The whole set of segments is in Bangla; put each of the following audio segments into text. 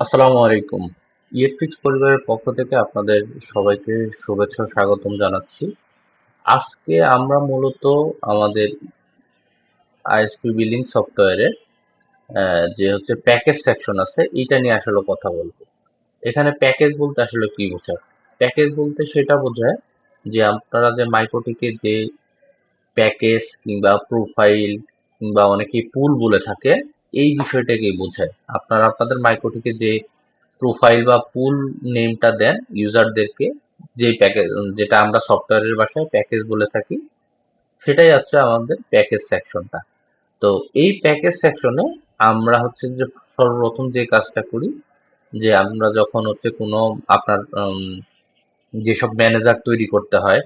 আসসালামু আলাইকুম। ইলেকট্রিক্স পরিবারের পক্ষ থেকে আপনাদের সবাইকে শুভেচ্ছা স্বাগতম জানাচ্ছি। আজকে আমরা মূলত আমাদের আইএসপি বিলিং সফটওয়্যারে যে হচ্ছে প্যাকেজ সেকশন আছে এটা নিয়ে আসলে কথা বলব। এখানে প্যাকেজ বলতে আসলে কি বোঝায়? প্যাকেজ বলতে সেটা বোঝায় যে আপনারা যে মাইক্রোটিকে যে প্যাকেজ কিংবা প্রোফাইল কিংবা অনেকে পুল বলে থাকে এই বিষয়টাকেই বোঝায়। আপনারা আপনাদের মাইক্রোটিকে যে প্রোফাইল বা পুল নেমটা দেন ইউজারদেরকে যে প্যাকেজ যেটা আমরা সফটওয়্যারের ভাষায় প্যাকেজ বলে থাকি, সেটাই হচ্ছে আমাদের প্যাকেজ সেকশনটা তো এই প্যাকেজ সেকশনে আমরা হচ্ছে যে সর্বপ্রথম যে কাজটা করি, যে আমরা যখন হচ্ছে কোনো আপনার যেসব ম্যানেজার তৈরি করতে হয়,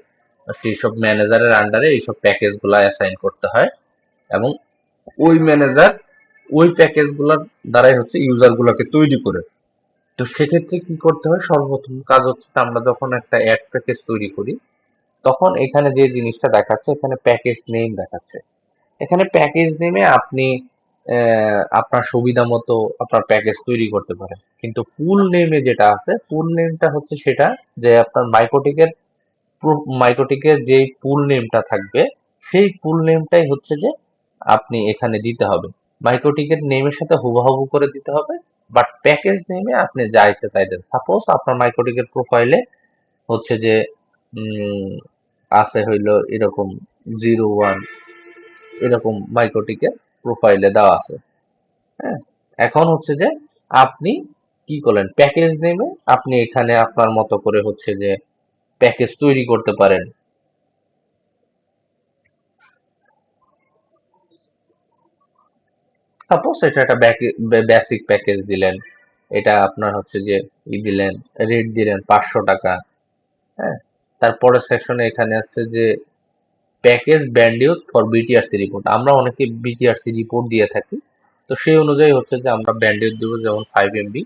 সেই সব ম্যানেজারের আন্ডারে এইসব প্যাকেজগুলো অ্যাসাইন করতে হয় এবং ওই ম্যানেজার ওই প্যাকেজগুলোর দ্বারাই হচ্ছে ইউজারগুলোকে তৈরি করে। তো সেক্ষেত্রে কি করতে হয়? সর্বপ্রথম কাজ হচ্ছে আমরা যখন একটা অ্যাড প্যাকেজ তৈরি করি, তখন এখানে যে জিনিসটা দেখাচ্ছে, এখানে প্যাকেজ নেম দেখাচ্ছে। এখানে প্যাকেজ নেমে আপনি আপনার সুবিধা মতো আপনার প্যাকেজ তৈরি করতে পারেন। কিন্তু পুল নেমে যেটা আছে পুল নেমটা হচ্ছে সেটা যে আপনার মাইক্রোটিকের মাইক্রোটিকের যে পুল নেমটা থাকবে, সেই পুল নেমটাই হচ্ছে যে আপনি এখানে দিতে হবে। মাইক্রোটিকের নেমের সাথে হুবাহুবু করে দিতে হবে বাট প্যাকেজ নেমে আপনি যা ইচ্ছে তাই দেন। সাপোজ আপনার মাইক্রোটিকের প্রোফাইলে হচ্ছে যে আছে হইল এরকম জিরো ওয়ান এরকম মাইক্রোটিকের প্রোফাইলে দেওয়া আছে। হ্যাঁ? এখন হচ্ছে যে, আপনি কি করলেন? প্যাকেজ নেমে আপনি এখানে আপনার মতো করে হচ্ছে যে প্যাকেজ তৈরি করতে পারেন। সাপোজ এটা একটা বেসিক প্যাকেজ দিলেন। এটা আপনার হচ্ছে যে ই দিলেন রেট দিলেন পাঁচশো টাকা হ্যাঁ? তারপরে সেকশনে এখানে আসছে যে package bandwidth for BTRC report আমরা অনেকে বিটিআরসি রিপোর্ট দিয়ে থাকি, তো সেই অনুযায়ী হচ্ছে যে আমরা ব্যান্ডিউথ দেবো যেমন ফাইভ এমবি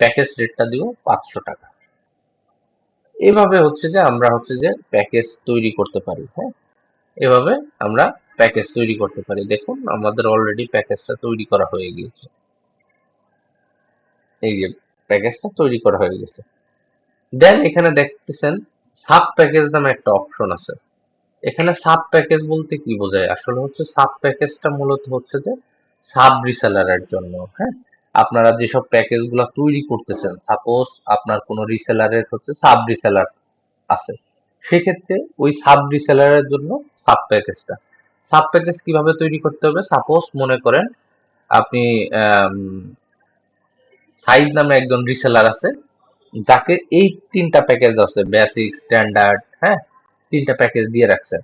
প্যাকেজ রেটটা দিব পাঁচশো টাকা। এভাবে হচ্ছে যে আমরা হচ্ছে যে প্যাকেজ তৈরি করতে পারি হ্যাঁ? এভাবে আমরা প্যাকেজ তৈরি করতে পারি। দেখুন, আমাদের অলরেডি প্যাকেজটা তৈরি করা হয়ে গিয়েছে। এই যে, প্যাকেজটা তৈরি করা হয়ে গেছে। দেন এখানে দেখতেছেন সাব প্যাকেজ নামে একটা অপশন আছে। এখানে সাব প্যাকেজ বলতে কি বোঝায়? আসলে হচ্ছে সাব প্যাকেজটা মূলত হচ্ছে যে সাব রিসেলারের জন্য হ্যাঁ? আপনারা যেসব প্যাকেজগুলো তৈরি করতেছেন সাপোজ আপনার কোনো রিসেলারের হচ্ছে সাব রিসেলার আছে। সেক্ষেত্রে ওই সাব রিসেলারের জন্য সাব প্যাকেজটা সাব প্যাকেজ কীভাবে তৈরি করতে হবে? সাপোজ মনে করেন আপনি সাইজ নামে একজন রিসেলার আছে, যাকে এই তিনটা প্যাকেজ আছে বেসিক স্ট্যান্ডার্ড হ্যাঁ? তিনটা প্যাকেজ দিয়ে রাখছেন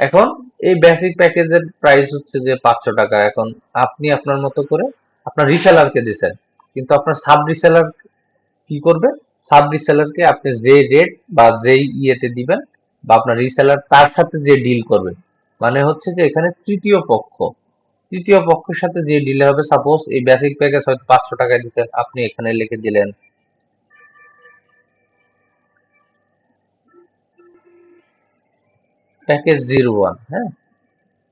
এখন এই বেসিক প্যাকেজের প্রাইস হচ্ছে যে পাঁচশো টাকা। এখন আপনি আপনার মতো করে আপনার রিসেলারকে দিচ্ছেন কিন্তু আপনার সাব রিসেলার কি করবে? সাব রিসেলারকে আপনি যে রেট বা যেই ইয়েতে দিবেন বা আপনার রিসেলার তার সাথে যে ডিল করবে মানে হচ্ছে যে এখানে তৃতীয় পক্ষ। তৃতীয় পক্ষের সাথে যে ডিলে হবে সাপোজ এই বেসিক প্যাকেজ হয়তো পাঁচশো টাকায় দিচ্ছেন আপনি এখানে লিখে দিলেন। প্যাকেজ জিরো ওয়ান হ্যাঁ?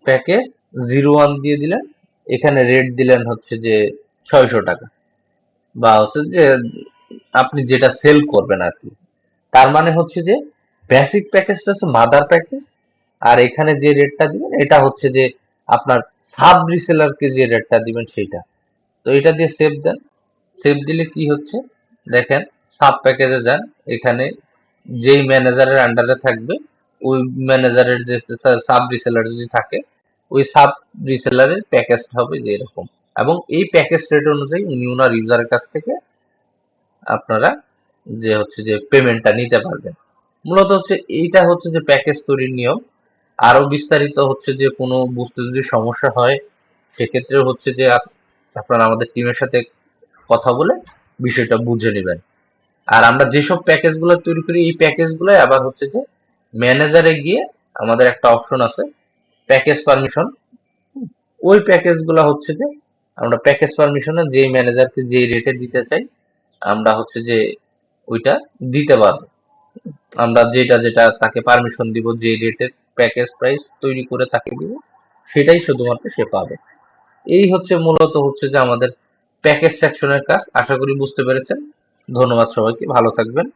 প্যাকেজ জিরো ওয়ান দিয়ে দিলেন, এখানে রেট দিলেন হচ্ছে যে ছয়শো টাকা। বা হচ্ছে যে আপনি যেটা সেল করবেন আর কি। তার মানে হচ্ছে যে বেসিক প্যাকেজটা হচ্ছে মাদার প্যাকেজ আর এখানে যে রেটটা দিবেন, এটা হচ্ছে যে আপনার সাব রিসেলারকে যে রেটটা দিবেন সেইটা। তো এটা দিয়ে সেভ দেন। সেভ দিলে কি হচ্ছে? দেখেন সাব প্যাকেজে যান। এখানে যেই ম্যানেজারের আন্ডারে থাকবে, ওই ম্যানেজারের যে সাব রিসেলার যদি থাকে, ওই সাব রিসেলারের প্যাকেজ হবে যে এরকম। এবং এই প্যাকেজ রেট অনুযায়ী উনি ওনার ইউজারের কাছ থেকে আপনারা যে হচ্ছে যে পেমেন্টটা নিতে পারবেন। মূলত হচ্ছে এইটা হচ্ছে যে প্যাকেজ তৈরির নিয়ম। আরও বিস্তারিত হচ্ছে যে কোনো বুঝতে যদি সমস্যা হয় সেক্ষেত্রে হচ্ছে যে আপনারা আমাদের টিমের সাথে কথা বলে বিষয়টা বুঝে নেবেন। আর আমরা যেসব প্যাকেজগুলো তৈরি করি, এই প্যাকেজগুলো আবার হচ্ছে যে ম্যানেজারে গিয়ে আমাদের একটা অপশন আছে, প্যাকেজ পারমিশন। ওই প্যাকেজ প্যাকেজগুলো হচ্ছে যে আমরা প্যাকেজ পারমিশনে যে ম্যানেজারকে যে রেটে দিতে চাই, আমরা হচ্ছে যে ওইটা দিতে পারব। আমরা যেটা যেটা তাকে পারমিশন দিব, যে রেটের প্যাকেজ প্রাইস তৈরি করে তাকে দিব, সেটাই শুধুমাত্র সে পাবে। এই হচ্ছে মূলত হচ্ছে যে আমাদের প্যাকেজ সেকশনের কাজ। আশা করি বুঝতে পেরেছেন। ধন্যবাদ সবাইকে। ভালো থাকবেন।